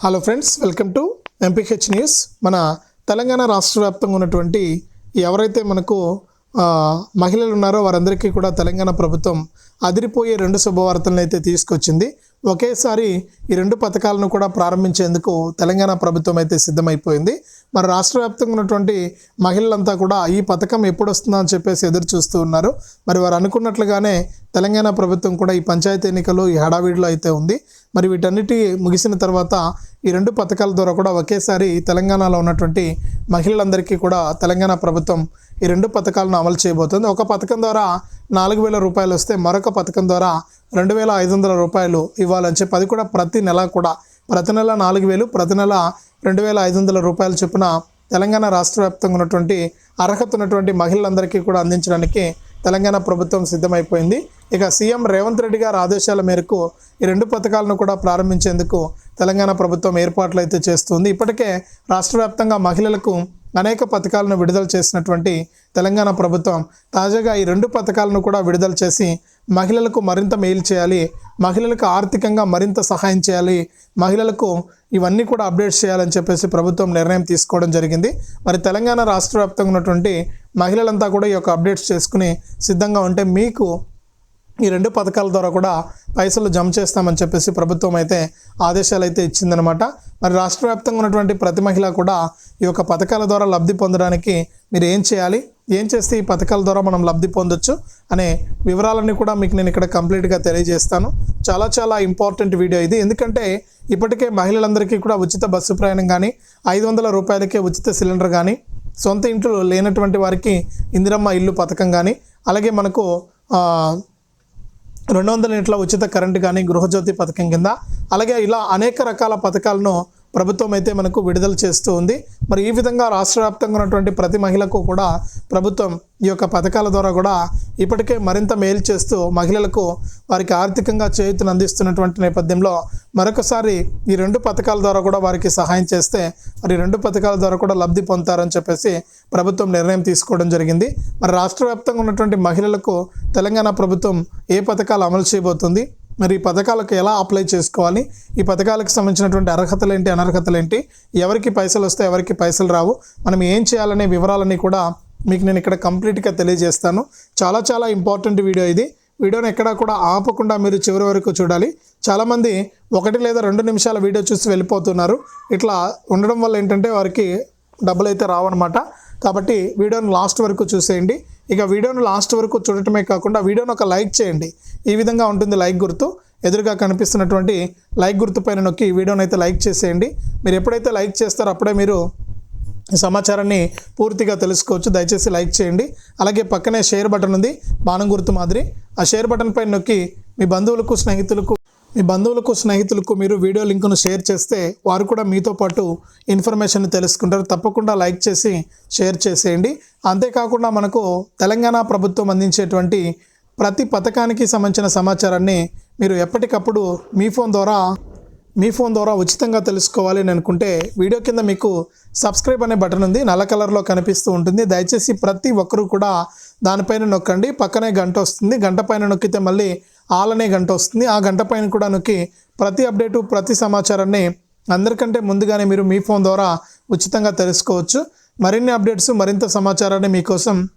Hello friends welcome to MPH news మన తెలంగాణ రాష్ట్ర వ్యాప్తంగా ఉన్నటువంటి ఎవరైతే మనకు మహిళలు ఉన్నారో వారందరికీ కూడా తెలంగాణ ప్రభుత్వం అదిరిపోయే రెండు శుభవార్తలను అయితే తీసుకొచ్చింది. ఒకేసారి ఈ రెండు పథకాలను కూడా ప్రారంభించేందుకు తెలంగాణ ప్రభుత్వం అయితే సిద్ధమైపోయింది. మరి రాష్ట్ర వ్యాప్తంగా ఉన్నటువంటి మహిళలంతా కూడా ఈ పథకం ఎప్పుడు వస్తుందా అని చెప్పేసి ఎదురు చూస్తూ ఉన్నారు. మరి వారు అనుకున్నట్లుగానే తెలంగాణ ప్రభుత్వం కూడా ఈ పంచాయతీ ఎన్నికలు ఈ హడావిడిలో అయితే ఉంది. మరి వీటన్నిటి ముగిసిన తర్వాత ఈ రెండు పథకాల ద్వారా కూడా ఒకేసారి తెలంగాణలో ఉన్నటువంటి మహిళలందరికీ కూడా తెలంగాణ ప్రభుత్వం ఈ రెండు పథకాలను అమలు చేయబోతుంది. ఒక పథకం ద్వారా నాలుగు వేల రూపాయలు వస్తే మరొక పథకం ద్వారా రెండు వేల ఐదు వందల రూపాయలు ఇవ్వాలని చెప్పి అది కూడా ప్రతి నెల కూడా. ప్రతి నెల నాలుగు వేలు ప్రతి నెల రెండు వేల ఐదు వందల రూపాయలు చొప్పున తెలంగాణ రాష్ట్ర వ్యాప్తంగా ఉన్నటువంటి అర్హత ఉన్నటువంటి మహిళలందరికీ కూడా అందించడానికి తెలంగాణ ప్రభుత్వం సిద్ధమైపోయింది. ఇక సీఎం రేవంత్ రెడ్డి గారి ఆదేశాల మేరకు ఈ రెండు పథకాలను కూడా ప్రారంభించేందుకు తెలంగాణ ప్రభుత్వం ఏర్పాట్లు అయితే చేస్తుంది. ఇప్పటికే రాష్ట్ర వ్యాప్తంగా మహిళలకు అనేక పథకాలను విడుదల చేసినటువంటి తెలంగాణ ప్రభుత్వం తాజాగా ఈ రెండు పథకాలను కూడా విడుదల చేసి మహిళలకు మరింత మేలు చేయాలి మహిళలకు ఆర్థికంగా మరింత సహాయం చేయాలి మహిళలకు ఇవన్నీ కూడా అప్డేట్స్ చేయాలని చెప్పేసి ప్రభుత్వం నిర్ణయం తీసుకోవడం జరిగింది. మరి తెలంగాణ రాష్ట్ర వ్యాప్తంగా ఉన్నటువంటి మహిళలంతా కూడా ఈ యొక్క అప్డేట్స్ చేసుకుని సిద్ధంగా ఉంటే మీకు ఈ రెండు పథకాల ద్వారా కూడా పైసలు జమ చేస్తామని చెప్పేసి ప్రభుత్వం అయితే ఆదేశాలు అయితే ఇచ్చిందనమాట. మరి రాష్ట్ర వ్యాప్తంగా ఉన్నటువంటి ప్రతి మహిళ కూడా ఈ యొక్క పథకాల ద్వారా లబ్ధి పొందడానికి మీరు ఏం చేయాలి? ఏం చేస్తే ఈ పథకాల ద్వారా మనం లబ్ధి పొందొచ్చు? అనే వివరాలన్నీ కూడా మీకు నేను ఇక్కడ కంప్లీట్గా తెలియజేస్తాను. చాలా చాలా ఇంపార్టెంట్ వీడియో ఇది. ఎందుకంటే ఇప్పటికే మహిళలందరికీ కూడా ఉచిత బస్సు ప్రయాణం కానీ ఐదు వందల రూపాయలకే ఉచిత సిలిండర్ కానీ సొంత ఇంట్లో లేనటువంటి వారికి ఇందిరమ్మ ఇల్లు పథకం కానీ అలాగే మనకు రెండు వందల ఇంట్లో ఉచిత కరెంటు కానీ గృహజ్యోతి పథకం కింద. అలాగే ఇలా అనేక రకాల పథకాలను ప్రభుత్వం అయితే మనకు విడుదల చేస్తూ ఉంది. మరి ఈ విధంగా రాష్ట్ర వ్యాప్తంగా ఉన్నటువంటి ప్రతి మహిళకు కూడా ప్రభుత్వం ఈ యొక్క పథకాల ద్వారా కూడా ఇప్పటికే మరింత మేలు చేస్తూ మహిళలకు వారికి ఆర్థికంగా చేయూతను అందిస్తున్నటువంటి నేపథ్యంలో మరొకసారి ఈ రెండు పథకాల ద్వారా కూడా వారికి సహాయం చేస్తే మరి రెండు పథకాల ద్వారా కూడా లబ్ధి పొందుతారని చెప్పేసి ప్రభుత్వం నిర్ణయం తీసుకోవడం జరిగింది. మరి రాష్ట్ర వ్యాప్తంగా ఉన్నటువంటి మహిళలకు తెలంగాణ ప్రభుత్వం ఏ పథకాలు అమలు చేయబోతుంది? మరి ఈ పథకాలకు ఎలా అప్లై చేసుకోవాలి? ఈ పథకాలకు సంబంధించినటువంటి అర్హతలు ఏంటి అనర్హతలు ఏంటి ఎవరికి పైసలు వస్తే ఎవరికి పైసలు రావు? మనం ఏం చేయాలనే వివరాలని కూడా మీకు నేను ఇక్కడ కంప్లీట్గా తెలియజేస్తాను. చాలా చాలా ఇంపార్టెంట్ వీడియో ఇది. వీడియోని ఎక్కడా కూడా ఆపకుండా మీరు చివరి వరకు చూడాలి. చాలామంది ఒకటి లేదా రెండు నిమిషాల వీడియో చూసి వెళ్ళిపోతున్నారు. ఇట్లా ఉండడం వల్ల ఏంటంటే వారికి డబ్బులు అయితే రావన్నమాట. కాబట్టి వీడియోని లాస్ట్ వరకు చూసేయండి. ఇక వీడియోను లాస్ట్ వరకు చూడటమే కాకుండా వీడియోను ఒక లైక్ చేయండి. ఈ విధంగా ఉంటుంది లైక్ గుర్తు. ఎదురుగా కనిపిస్తున్నటువంటి లైక్ గుర్తు పైన నొక్కి వీడియోని అయితే లైక్ చేసేయండి. మీరు ఎప్పుడైతే లైక్ చేస్తారో అప్పుడే మీరు సమాచారాన్ని పూర్తిగా తెలుసుకోవచ్చు. దయచేసి లైక్ చేయండి. అలాగే పక్కనే షేర్ బటన్ ఉంది. బాణం గుర్తు మాదిరి. ఆ షేర్ బటన్ పైన నొక్కి మీ బంధువులకు స్నేహితులకు మీ బంధువులకు స్నేహితులకు మీరు వీడియో లింకును షేర్ చేస్తే వారు కూడా మీతో పాటు ఇన్ఫర్మేషన్ తెలుసుకుంటారు. తప్పకుండా లైక్ చేసి షేర్ చేసేయండి. అంతేకాకుండా మనకు తెలంగాణ ప్రభుత్వం అందించేటువంటి ప్రతి పథకానికి సంబంధించిన సమాచారాన్ని మీరు ఎప్పటికప్పుడు మీ ఫోన్ ద్వారా మీ ఫోన్ ద్వారా ఉచితంగా తెలుసుకోవాలి అని అనుకుంటే వీడియో కింద మీకు సబ్స్క్రైబ్ అనే బటన్ ఉంది. నల్ల కలర్లో కనిపిస్తూ ఉంటుంది. దయచేసి ప్రతి ఒక్కరూ కూడా దానిపైన నొక్కండి. పక్కనే గంట వస్తుంది. గంట పైన నొక్కితే మళ్ళీ ఆలనే గంట వస్తుంది. ఆ గంట పైన కూడా నొక్కి ప్రతి అప్డేటు ప్రతి సమాచారాన్ని అందరికంటే ముందుగానే మీరు మీ ఫోన్ ద్వారా ఉచితంగా తెలుసుకోవచ్చు. మరిన్ని అప్డేట్స్ మరింత సమాచారాన్ని మీకోసం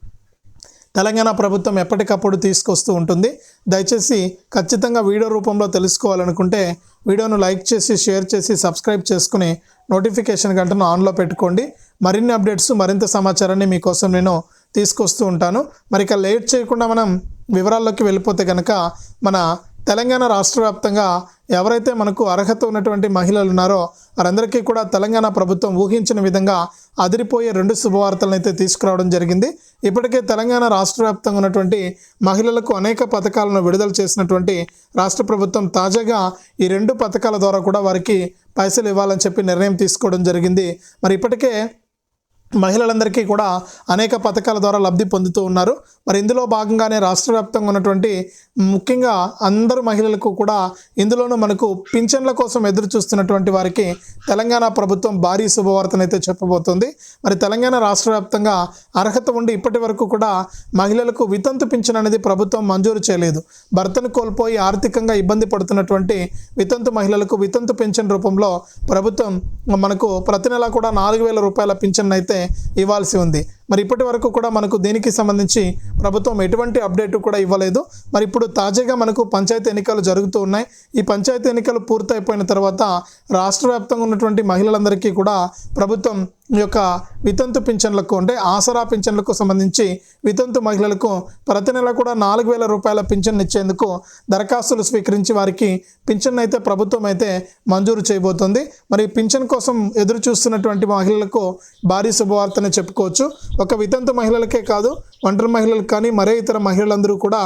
తెలంగాణ ప్రభుత్వం ఎప్పటికప్పుడు తీసుకొస్తూ ఉంటుంది. దయచేసి ఖచ్చితంగా వీడియో రూపంలో తెలుసుకోవాలనుకుంటే వీడియోను లైక్ చేసి షేర్ చేసి సబ్స్క్రైబ్ చేసుకుని నోటిఫికేషన్ గంటను ఆన్లో పెట్టుకోండి. మరిన్ని అప్డేట్స్ మరింత సమాచారాన్ని మీకోసం నేను తీసుకొస్తూ ఉంటాను. మరి ఇక లేట్ చేయకుండా మనం వివరాల్లోకి వెళ్ళిపోతే కనుక మన తెలంగాణ రాష్ట్ర వ్యాప్తంగా ఎవరైతే మనకు అర్హత ఉన్నటువంటి మహిళలు ఉన్నారో వారందరికీ కూడా తెలంగాణ ప్రభుత్వం ఊహించిన విధంగా అదిరిపోయే రెండు శుభవార్తలను అయితే తీసుకురావడం జరిగింది. ఇప్పటికే తెలంగాణ రాష్ట్ర వ్యాప్తంగా ఉన్నటువంటి మహిళలకు అనేక పథకాలను విడుదల చేసినటువంటి రాష్ట్ర ప్రభుత్వం తాజాగా ఈ రెండు పథకాల ద్వారా కూడా వారికి పైసలు ఇవ్వాలని చెప్పి నిర్ణయం తీసుకోవడం జరిగింది. మరి ఇప్పటికే మహిళలందరికీ కూడా అనేక పథకాల ద్వారా లబ్ధి పొందుతూ ఉన్నారు. మరి ఇందులో భాగంగానే రాష్ట్ర వ్యాప్తంగా ఉన్నటువంటి ముఖ్యంగా అందరు మహిళలకు కూడా ఇందులోనూ మనకు పింఛన్ల కోసం ఎదురు చూస్తున్నటువంటి వారికి తెలంగాణ ప్రభుత్వం భారీ శుభవార్తనైతే చెప్పబోతోంది. మరి తెలంగాణ రాష్ట్ర వ్యాప్తంగా అర్హత ఉండి ఇప్పటి వరకు కూడా మహిళలకు వితంతు పింఛన్ అనేది ప్రభుత్వం మంజూరు చేయలేదు. భర్తను కోల్పోయి ఆర్థికంగా ఇబ్బంది పడుతున్నటువంటి వితంతు మహిళలకు వితంతు పింఛన్ రూపంలో ప్రభుత్వం మనకు ప్రతి నెల కూడా నాలుగు వేల రూపాయల పింఛన్ అయితే ఇవ్వాల్సి ఉంది. మరి ఇప్పటి వరకు కూడా మనకు దీనికి సంబంధించి ప్రభుత్వం ఎటువంటి అప్డేట్ కూడా ఇవ్వలేదు. మరి ఇప్పుడు తాజాగా మనకు పంచాయతీ ఎన్నికలు జరుగుతూ ఉన్నాయి. ఈ పంచాయతీ ఎన్నికలు పూర్తయిపోయిన తర్వాత రాష్ట్ర వ్యాప్తంగా ఉన్నటువంటి మహిళలందరికీ కూడా ప్రభుత్వం ఈ యొక్క వితంతు పింఛన్లకు అంటే ఆసరా పింఛన్లకు సంబంధించి వితంతు మహిళలకు ప్రతి నెల కూడా నాలుగు వేల రూపాయల పింఛన్ ఇచ్చేందుకు దరఖాస్తులు స్వీకరించి వారికి పింఛన్ అయితే ప్రభుత్వం అయితే మంజూరు చేయబోతోంది. మరి పింఛన్ కోసం ఎదురు చూస్తున్నటువంటి మహిళలకు భారీ శుభవార్తనే చెప్పుకోవచ్చు. ఒక వితంతు మహిళలకే కాదు ఒంటరి మహిళలకు కానీ మరే ఇతర మహిళలందరూ కూడా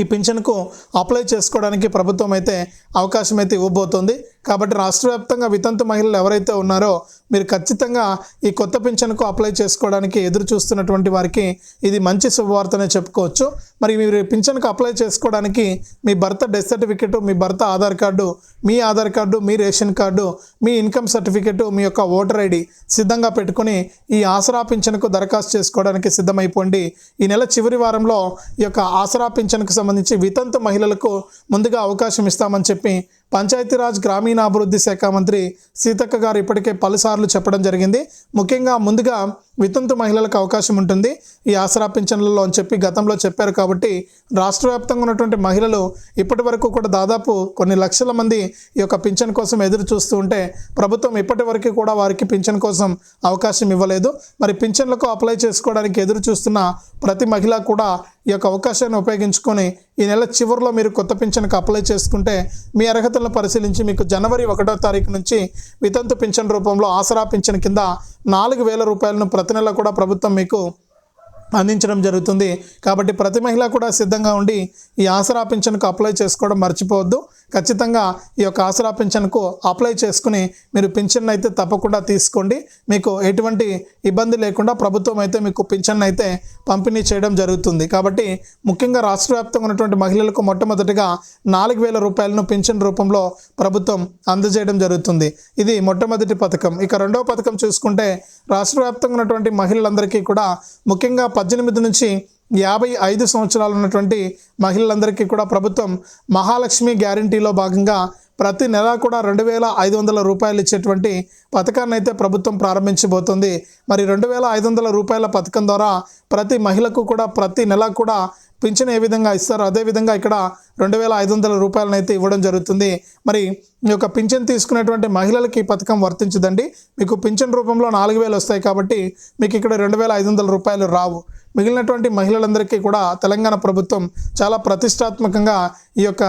ఈ పింఛన్కు అప్లై చేసుకోవడానికి ప్రభుత్వం అయితే అవకాశం అయితే ఇవ్వబోతోంది. కాబట్టి రాష్ట్ర వ్యాప్తంగా వితంతు మహిళలు ఎవరైతే ఉన్నారో మీరు ఖచ్చితంగా ఈ కొత్త పింఛన్కు అప్లై చేసుకోవడానికి ఎదురు చూస్తున్నటువంటి వారికి ఇది మంచి శుభవార్తనే చెప్పుకోవచ్చు. మరి మీరు పింఛన్కు అప్లై చేసుకోవడానికి మీ భర్త డెత్ సర్టిఫికెట్ మీ భర్త ఆధార్ కార్డు మీ ఆధార్ కార్డు మీ రేషన్ కార్డు మీ ఇన్కమ్ సర్టిఫికెట్ మీ యొక్క ఓటర్ ఐడి సిద్ధంగా పెట్టుకుని ఈ ఆసరా పింఛన్కు దరఖాస్తు చేసుకోవడానికి సిద్ధమైపోండి. ఈ నెల చివరి వారంలో ఈ యొక్క ఆసరా పింఛన్కు సంబంధించి వితంతు మహిళలకు ముందుగా అవకాశం ఇస్తామని చెప్పి పంచాయతీరాజ్ గ్రామీణాభివృద్ధి శాఖ మంత్రి సీతక్క గారు ఇప్పటికే పలుసార్లు చెప్పడం జరిగింది. ముఖ్యంగా ముందుగా వితంతు మహిళలకు అవకాశం ఉంటుంది. ఈ ఆసరా పింఛన్లలో అని చెప్పి గతంలో చెప్పారు కాబట్టి రాష్ట్ర వ్యాప్తంగా ఉన్నటువంటి మహిళలు ఇప్పటి వరకు కూడా దాదాపు కొన్ని లక్షల మంది ఈ యొక్క పింఛన్ కోసం ఎదురు చూస్తూ ఉంటే ప్రభుత్వం ఇప్పటి వరకు కూడా వారికి పింఛన్ కోసం అవకాశం ఇవ్వలేదు. మరి పింఛన్లకు అప్లై చేసుకోవడానికి ఎదురు చూస్తున్న ప్రతి మహిళ కూడా ఈ యొక్క అవకాశాన్ని ఉపయోగించుకొని ఈ నెల చివరిలో మీరు కొత్త పింఛన్కి అప్లై చేసుకుంటే మీ అర్హతలను పరిశీలించి మీకు జనవరి ఒకటో తారీఖు నుంచి వితంతు పింఛన్ రూపంలో ఆసరా పింఛన్ కింద నాలుగు వేల రూపాయలను ప్రతి నెల కూడా ప్రభుత్వం మీకు అందించడం జరుగుతుంది. కాబట్టి ప్రతి మహిళ కూడా సిద్ధంగా ఉండి ఈ ఆసరా పింఛన్కు అప్లై చేసుకోవడం మర్చిపోవద్దు. ఖచ్చితంగా ఈ యొక్క ఆసరా పింఛన్కు అప్లై చేసుకుని మీరు పింఛన్ అయితే తప్పకుండా తీసుకోండి. మీకు ఎటువంటి ఇబ్బంది లేకుండా ప్రభుత్వం అయితే మీకు పింఛన్ అయితే పంపిణీ చేయడం జరుగుతుంది. కాబట్టి ముఖ్యంగా రాష్ట్ర వ్యాప్తంగా ఉన్నటువంటి మహిళలకు మొట్టమొదటిగా నాలుగు వేల రూపాయలను పింఛన్ రూపంలో ప్రభుత్వం అందజేయడం జరుగుతుంది. ఇది మొట్టమొదటి పథకం. ఇక రెండవ పథకం చూసుకుంటే రాష్ట్ర వ్యాప్తంగా ఉన్నటువంటి మహిళలందరికీ కూడా ముఖ్యంగా పద్దెనిమిది నుంచి యాభై ఐదు సంవత్సరాలు ఉన్నటువంటి మహిళలందరికీ కూడా ప్రభుత్వం మహాలక్ష్మి గ్యారంటీలో భాగంగా ప్రతి నెల కూడా రెండు వేల ఐదు వందల రూపాయలు ఇచ్చేటువంటి పథకాన్ని అయితే ప్రభుత్వం ప్రారంభించబోతుంది. మరి రెండు వేల ఐదు వందల రూపాయల పథకం ద్వారా ప్రతి మహిళకు కూడా ప్రతి నెల కూడా పింఛన్ ఏ విధంగా ఇస్తారో అదేవిధంగా ఇక్కడ రెండు వేల ఐదు వందల రూపాయలను అయితే ఇవ్వడం జరుగుతుంది. మరి ఈ యొక్క పింఛన్ తీసుకునేటువంటి మహిళలకి ఈ పథకం వర్తించదండి. మీకు పింఛన్ రూపంలో నాలుగు వేలు వస్తాయి కాబట్టి మీకు ఇక్కడ రెండు వేల ఐదు వందల రూపాయలు రావు. మిగిలినటువంటి మహిళలందరికీ కూడా తెలంగాణ ప్రభుత్వం చాలా ప్రతిష్టాత్మకంగా ఈ యొక్క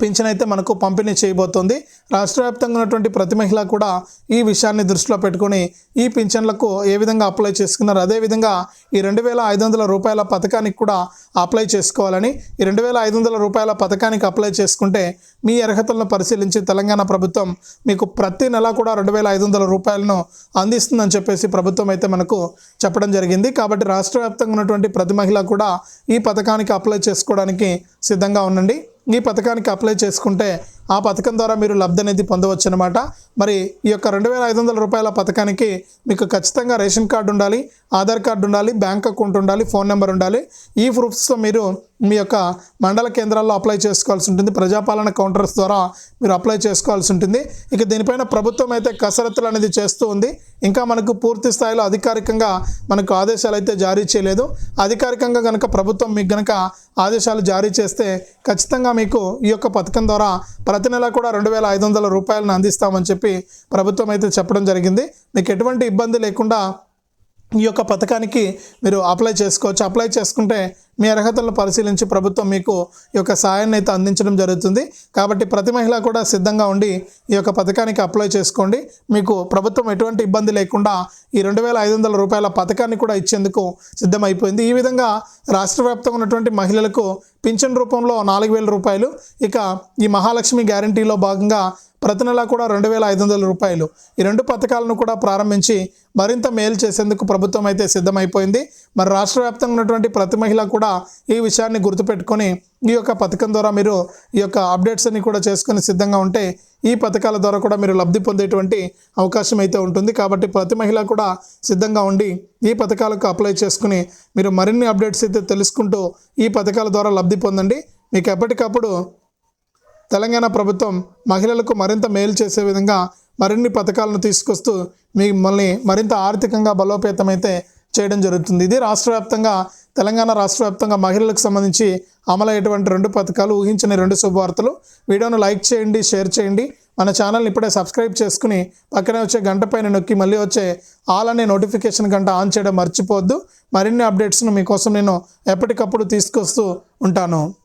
పింఛన్ అయితే మనకు పంపిణీ చేయబోతోంది. రాష్ట్ర వ్యాప్తంగా ఉన్నటువంటి ప్రతి మహిళ కూడా ఈ విషయాన్ని దృష్టిలో పెట్టుకొని ఈ పింఛన్లకు ఏ విధంగా అప్లై చేసుకున్నారు? అదేవిధంగా ఈ రెండు వేల ఐదు వందల రూపాయల పథకానికి కూడా అప్లై చేసుకోవాలని ఈ రెండు వేల ఐదు వందల రూపాయల పథకానికి అప్లై చేసుకుంటే మీ అర్హతలను పరిశీలించి తెలంగాణ ప్రభుత్వం మీకు ప్రతి నెల కూడా రెండు వేల ఐదు వందల రూపాయలను అందిస్తుందని చెప్పేసి ప్రభుత్వం అయితే మనకు చెప్పడం జరిగింది. కాబట్టి రాష్ట్ర వ్యాప్తంగా ఉన్నటువంటి ప్రతి మహిళ కూడా ఈ పథకానికి అప్లై చేసుకోవడానికి సిద్ధంగా ఉండండి. ఈ పథకానికి అప్లై చేసుకుంటే ఆ పథకం ద్వారా మీరు లబ్ధి అనేది పొందవచ్చు అనమాట మరి ఈ యొక్క రెండు వేల ఐదు వందల రూపాయల పథకానికి మీకు ఖచ్చితంగా రేషన్ కార్డు ఉండాలి ఆధార్ కార్డు ఉండాలి బ్యాంక్ అకౌంట్ ఉండాలి ఫోన్ నెంబర్ ఉండాలి. ఈ ప్రూఫ్స్తో మీరు మీ యొక్క మండల కేంద్రాల్లో అప్లై చేసుకోవాల్సి ఉంటుంది. ప్రజాపాలన కౌంటర్స్ ద్వారా మీరు అప్లై చేసుకోవాల్సి ఉంటుంది. ఇక దీనిపైన ప్రభుత్వం అయితే కసరత్తులు అనేది చేస్తూ ఉంది. ఇంకా మనకు పూర్తి స్థాయిలో అధికారికంగా మనకు ఆదేశాలు అయితే జారీ చేయలేదు. అధికారికంగా కనుక ప్రభుత్వం మీకు కనుక ఆదేశాలు జారీ చేస్తే ఖచ్చితంగా మీకు ఈ యొక్క పథకం ద్వారా ప్రతి నెల కూడా రెండు వేల ఐదు వందల రూపాయలను అందిస్తామని చెప్పి ప్రభుత్వం అయితే చెప్పడం జరిగింది. మీకు ఎటువంటి ఇబ్బంది లేకుండా ఈ యొక్క పథకానికి మీరు అప్లై చేసుకోవచ్చు. అప్లై చేసుకుంటే మీ అర్హతలను పరిశీలించి ప్రభుత్వం మీకు ఈ యొక్క సాయాన్ని అయితే అందించడం జరుగుతుంది. కాబట్టి ప్రతి మహిళ కూడా సిద్ధంగా ఉండి ఈ యొక్క పథకానికి అప్లై చేసుకోండి. మీకు ప్రభుత్వం ఎటువంటి ఇబ్బంది లేకుండా ఈ రెండు వేల ఐదు వందల రూపాయల పథకాన్ని కూడా ఇచ్చేందుకు సిద్ధమైపోయింది. ఈ విధంగా రాష్ట్ర వ్యాప్తంగా ఉన్నటువంటి మహిళలకు పింఛన్ రూపంలో నాలుగు వేల రూపాయలు. ఇక ఈ మహాలక్ష్మి గ్యారంటీలో భాగంగా ప్రతి నెలా కూడా రెండు వేల ఐదు వందల రూపాయలు. ఈ రెండు పథకాలను కూడా ప్రారంభించి మరింత మేలు చేసేందుకు ప్రభుత్వం అయితే సిద్ధమైపోయింది. మరి రాష్ట్ర వ్యాప్తంగా ఉన్నటువంటి ప్రతి మహిళ కూడా ఈ విషయాన్ని గుర్తుపెట్టుకొని ఈ యొక్క పథకం ద్వారా మీరు ఈ యొక్క అప్డేట్స్ అన్ని కూడా చేసుకొని సిద్ధంగా ఉంటే ఈ పథకాల ద్వారా కూడా మీరు లబ్ధి పొందేటువంటి అవకాశం అయితే ఉంటుంది. కాబట్టి ప్రతి మహిళ కూడా సిద్ధంగా ఉండి ఈ పథకాలకు అప్లై చేసుకుని మీరు మరిన్ని అప్డేట్స్ అయితే తెలుసుకుంటూ ఈ పథకాల ద్వారా లబ్ధి పొందండి. మీకు ఎప్పటికప్పుడు తెలంగాణ ప్రభుత్వం మహిళలకు మరింత మేలు చేసే విధంగా మరిన్ని పథకాలను తీసుకొస్తూ మిమ్మల్ని మరింత ఆర్థికంగా బలోపేతమైతే చేయడం జరుగుతుంది. ఇది రాష్ట్ర వ్యాప్తంగా తెలంగాణ రాష్ట్ర వ్యాప్తంగా మహిళలకు సంబంధించి అమలయ్యేటువంటి రెండు పథకాలు ఊహించిన రెండు శుభవార్తలు. వీడియోను లైక్ చేయండి షేర్ చేయండి. మన ఛానల్ని ఇప్పుడే సబ్స్క్రైబ్ చేసుకుని పక్కనే వచ్చే గంట పైన నొక్కి మళ్ళీ వచ్చే ఆల్ అనే నోటిఫికేషన్ గంట ఆన్ చేయడం మర్చిపోవద్దు. మరిన్ని అప్డేట్స్ను మీకోసం నేను ఎప్పటికప్పుడు తీసుకొస్తూ ఉంటాను.